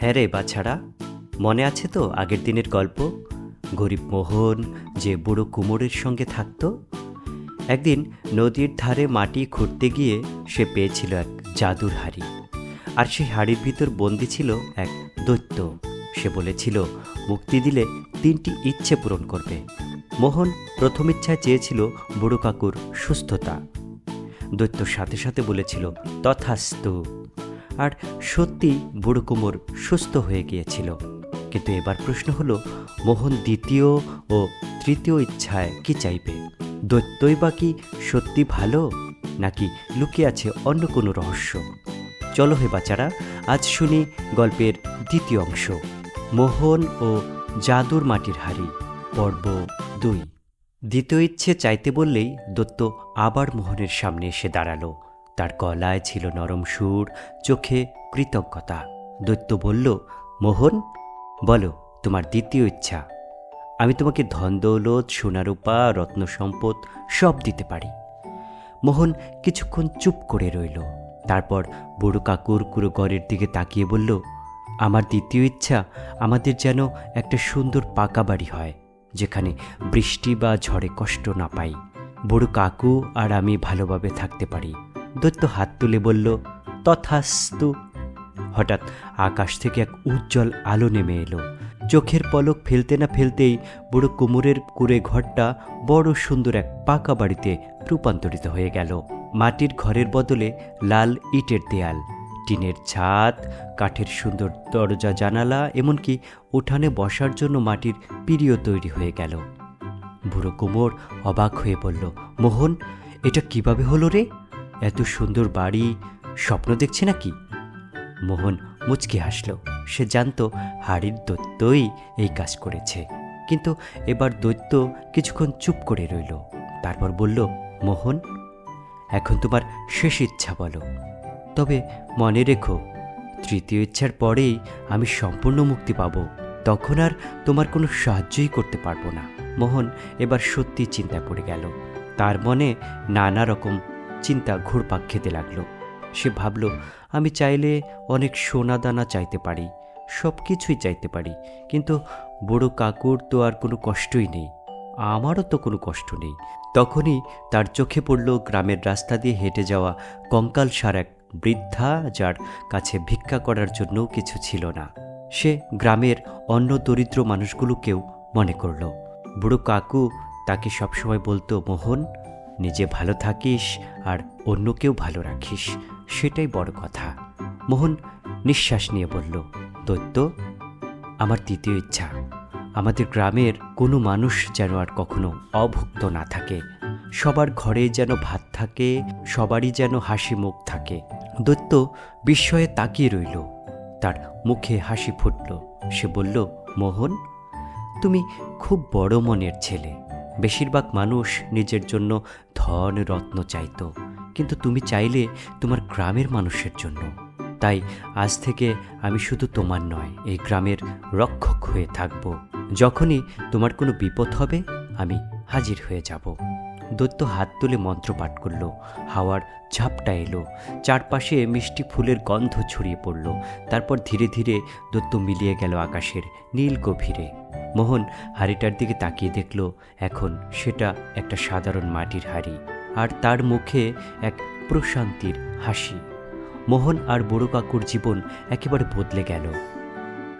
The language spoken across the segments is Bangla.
হ্যাঁ রে বাছাড়া, মনে আছে তো আগের দিনের গল্প? গরিব মোহন যে বুড়ো কুমোরের সঙ্গে থাকতো? একদিন নদীর ধারে মাটি খুঁড়তে গিয়ে সে পেয়েছিল এক জাদুর হাড়ি। আর সেই হাড়ির ভিতর বন্দি ছিল এক দৈত্য। সে বলেছিল, মুক্তি দিলে তিনটি ইচ্ছে পূরণ করবে। মোহন প্রথম ইচ্ছায় চেয়েছিল বুড়ো কাকুর সুস্থতা। দৈত্যর সাথে সাথে বলেছিল, তথাস্তু। আর সত্যি বুড়ো কুমোর সুস্থ হয়ে গিয়েছিল। কিন্তু এবার প্রশ্ন হলো, মোহন দ্বিতীয় ও তৃতীয় ইচ্ছায় কি চাইবে? দৈত্যই বা কি সত্যি ভালো, নাকি লুকিয়ে আছে অন্য কোনো রহস্য? চলো হে বাচ্চারা, আজ শুনি গল্পের দ্বিতীয় অংশ, মোহন ও জাদুর মাটির হাড়ি, পর্ব দুই। দ্বিতীয় ইচ্ছে চাইতে বললেই দত্ত আবার মোহনের সামনে এসে দাঁড়াল। তার গলায় ছিল নরম সুর, চোখে কৃতজ্ঞতা। দৈত্য বলল, মোহন, বলো, তোমার দ্বিতীয় ইচ্ছা। আমি তোমাকে ধন, দৌলত, সোনারূপা রত্ন সম্পদ সব দিতে পারি। মোহন কিছুক্ষণ চুপ করে রইল। তারপর বুড়ো কাকুর কুড়ো ঘরের দিকে তাকিয়ে বলল, আমার দ্বিতীয় ইচ্ছা আমাদের যেন একটা সুন্দর পাকা বাড়ি হয়, যেখানে বৃষ্টি বা ঝড়ে কষ্ট না পাই। বুড়ো কাকু আর আমি ভালোভাবে থাকতে পারি। দৈত্য হাত তুলে বলল, তথাস্তু। হঠাৎ আকাশ থেকে এক উজ্জ্বল আলো নেমে এলো। চোখের পলক ফেলতে না ফেলতেই বুড়ো কুমোরের কুড়ে ঘরটা বড় সুন্দর এক পাকা বাড়িতে রূপান্তরিত হয়ে গেল। মাটির ঘরের বদলে লাল ইটের দেয়াল, টিনের ছাদ, কাঠের সুন্দর দরজা, জানালা, এমনকি উঠানে বসার জন্য মাটির পিড়িও তৈরি হয়ে গেল। বুড়ো কুমোর অবাক হয়ে বলল, মোহন, এটা কীভাবে হলো রে? এত সুন্দর বাড়ি, স্বপ্ন দেখছে নাকি? মোহন মুচকি হাসল। সে জানতো হাড়ির দৈত্যই এই কাজ করেছে। কিন্তু এবার দৈত্য কিছুক্ষণ চুপ করে রইল। তারপর বলল, মোহন, এখন তোমার শেষ ইচ্ছা বলো। তবে মনে রেখো, তৃতীয় ইচ্ছার পরেই আমি সম্পূর্ণ মুক্তি পাব। তখন আর তোমার কোনো সাহায্যই করতে পারব না। মোহন এবার সত্যি চিন্তা পড়ে গেল। তার মনে নানা রকম চিন্তা ঘুরপাক খেতে লাগল। সে ভাবল, আমি চাইলে অনেক সোনা দানা চাইতে পারি সব কিছুই চাইতে পারি, কিন্তু বুড়ো কাকুর তো আর কোনো কষ্টই নেই, আমারও তো কোনো কষ্ট নেই। তখনই তার চোখে পড়ল গ্রামের রাস্তা দিয়ে হেঁটে যাওয়া কঙ্কাল সার এক বৃদ্ধা, যার কাছে ভিক্ষা করার জন্যও কিছু ছিল না। সে গ্রামের অন্য দরিদ্র মানুষগুলোকেও মনে করল। বুড়ো কাকু তাকে সবসময় বলতো, মোহন নিজে ভালো থাকিস আর অন্যকেও ভালো রাখিস, সেটাই বড় কথা। মোহন নিঃশ্বাস নিয়ে বলল, দৈত্য, আমার তৃতীয় ইচ্ছা। আমাদের গ্রামের কোনো মানুষ যেন আর কখনো অভুক্ত না থাকে। সবার ঘরে যেন ভাত থাকে, সবারই যেন হাসি মুখ থাকে। দৈত্য বিস্ময়ে তাকিয়ে রইল। তার মুখে হাসি ফুটল। সে বলল, মোহন, তুমি খুব বড় মনের ছেলে। বেশিরভাগ মানুষ নিজের জন্য ধন, রত্ন চাইত। কিন্তু তুমি চাইলে তোমার গ্রামের মানুষের জন্য। তাই আজ থেকে আমি শুধু তোমার নয়, এই গ্রামের রক্ষক হয়ে থাকব। যখনই তোমার কোনো বিপদ হবে, আমি হাজির হয়ে যাব। দৈত্য হাত তুলে মন্ত্র পাঠ করল। হাওয়ার ঝাপটা এলো। চারপাশে মিষ্টি ফুলের গন্ধ ছড়িয়ে পড়ল। তারপর ধীরে ধীরে দৈত্য মিলিয়ে গেল আকাশের নীল গভীরে। মোহন হাড়িটার দিকে তাকিয়ে দেখল, এখন সেটা একটা সাধারণ মাটির হাড়ি আর তার মুখে এক প্রশান্তির হাসি। মোহন আর বুড়ো কাকুর জীবন একেবারে বদলে গেল।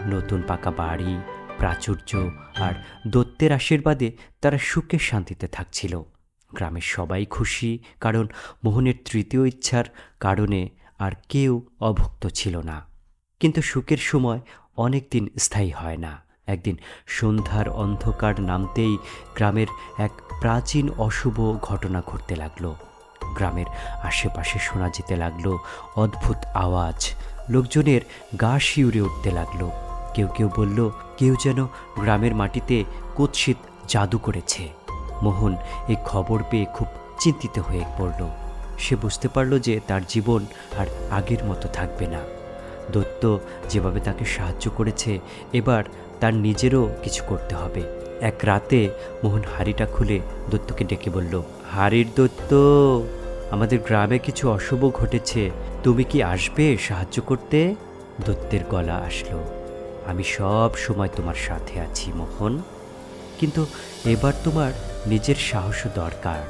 নতুন পাকা বাড়ি, প্রাচুর্য আর দত্তের আশীর্বাদে তারা সুখে শান্তিতে থাকছিল। গ্রামের সবাই খুশি, কারণ মোহনের তৃতীয় ইচ্ছার কারণে আর কেউ অভুক্ত ছিল না। কিন্তু সুখের সময় অনেক দিন স্থায়ী হয় না। একদিন সন্ধ্যার অন্ধকার নামতেই গ্রামের এক প্রাচীন অশুভ ঘটনা ঘটতে লাগল। গ্রামের আশেপাশে শোনা যেতে লাগল অদ্ভুত আওয়াজ। লোকজনের গা শিউরে উঠতে লাগল। কেউ কেউ বলল, কেউ যেন গ্রামের মাটিতে কুৎসিত জাদু করেছে। মোহন এই খবর পেয়ে খুব চিন্তিত হয়ে পড়ল। সে বুঝতে পারল যে তার জীবন আর আগের মতো থাকবে না। দত্ত যেভাবে তাকে সাহায্য করেছে, এবার তার নিজেরও কিছু করতে হবে। এক রাতে মোহন হাড়িটা খুলে দত্তকে ডেকে বলল, হাড়ির দত্ত, আমাদের গ্রামে কিছু অশুভ ঘটেছে। তুমি কি আসবে সাহায্য করতে? দত্তের গলা আসলো, আমি সব সময় তোমার সাথে আছি মোহন। কিন্তু এবার তোমার নিজের সাহসও দরকার।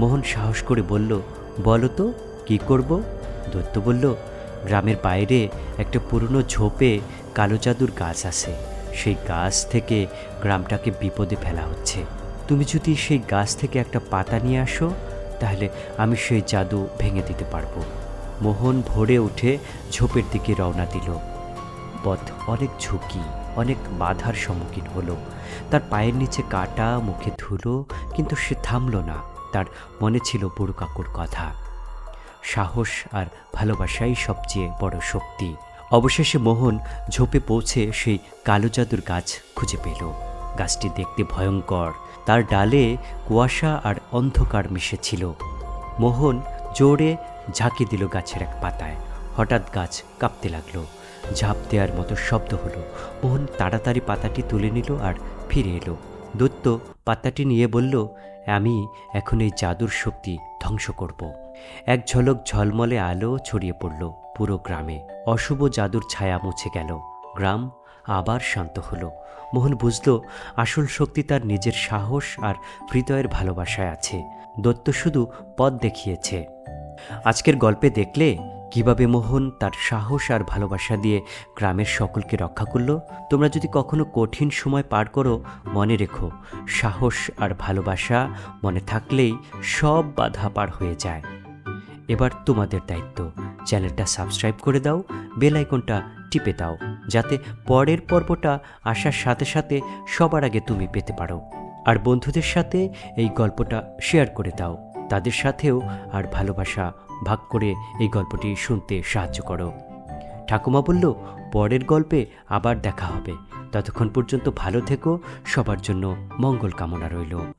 মোহন সাহস করে বলল, বলো তো, কী করব? দত্ত বলল, গ্রামের বাইরে একটা পুরনো ঝোপে কালো জাদুর গাছ আছে। সেই গাছ থেকে গ্রামটাকে বিপদে ফেলা হচ্ছে। তুমি যদি সেই গাছ থেকে একটা পাতা নিয়ে আসো, তাহলে আমি সেই জাদু ভেঙে দিতে পারব। মোহন ভোরে উঠে ঝোপের দিকে রওনা দিল। পথ অনেক ঝুঁকি, অনেক বাধার সম্মুখীন হলো। তার পায়ের নিচে কাটা, মুখে ধুলো, কিন্তু সে থামল না। তার মনে ছিল বুড়ো কাকুর কথা। সাহস আর ভালোবাসাই সবচেয়ে বড় শক্তি। অবশেষে মোহন ঝোপে পৌঁছে সেই কালো জাদুর গাছ খুঁজে পেল। গাছটি দেখতে ভয়ঙ্কর। তার ডালে কুয়াশা আর অন্ধকার মিশেছিল। মোহন জোরে ঝাঁকি দিল গাছের এক পাতায়। হঠাৎ গাছ কাঁপতে লাগল। ঝাঁপ দেওয়ার মতো শব্দ হলো। মোহন তাড়াতাড়ি পাতাটি তুলে নিল আর ফিরে এলো। দত্ত পাতাটি নিয়ে বলল, আমি এখন এই জাদুর শক্তি ধ্বংস করব। এক ঝলক ঝলমলে আলো ছড়িয়ে পড়ল পুরো গ্রামে। অশুভ জাদুর ছায়া মুছে গেল। গ্রাম আবার শান্ত হলো। মোহন বুঝল, আসল শক্তি তার নিজের সাহস আর হৃদয়ের ভালোবাসায় আছে। দত্ত শুধু পথ দেখিয়েছে। আজকের গল্পে দেখলে কীভাবে মোহন তার সাহস আর ভালোবাসা দিয়ে গ্রামের সকলকে রক্ষা করল? তোমরা যদি কখনো কঠিন সময় পার করো, মনে রেখো, সাহস আর ভালোবাসা মনে থাকলেই সব বাধা পার হয়ে যায়। এবার তোমাদের দায়িত্ব। চ্যানেলটা সাবস্ক্রাইব করে দাও, বেল আইকনটা টিপে দাও, যাতে পরের পর্বটা আসার সাথে সাথে সবার আগে তুমি পেতে পারো। আর বন্ধুদের সাথে এই গল্পটা শেয়ার করে দাও। তাদের সাথেও আর ভালোবাসা ভাগ করে এই গল্পটি শুনতে সাহায্য করো। ঠাকুমা বলল, পরের গল্পে আবার দেখা হবে। ততক্ষণ পর্যন্ত ভালো থেকো, সবার জন্য মঙ্গল কামনা রইল।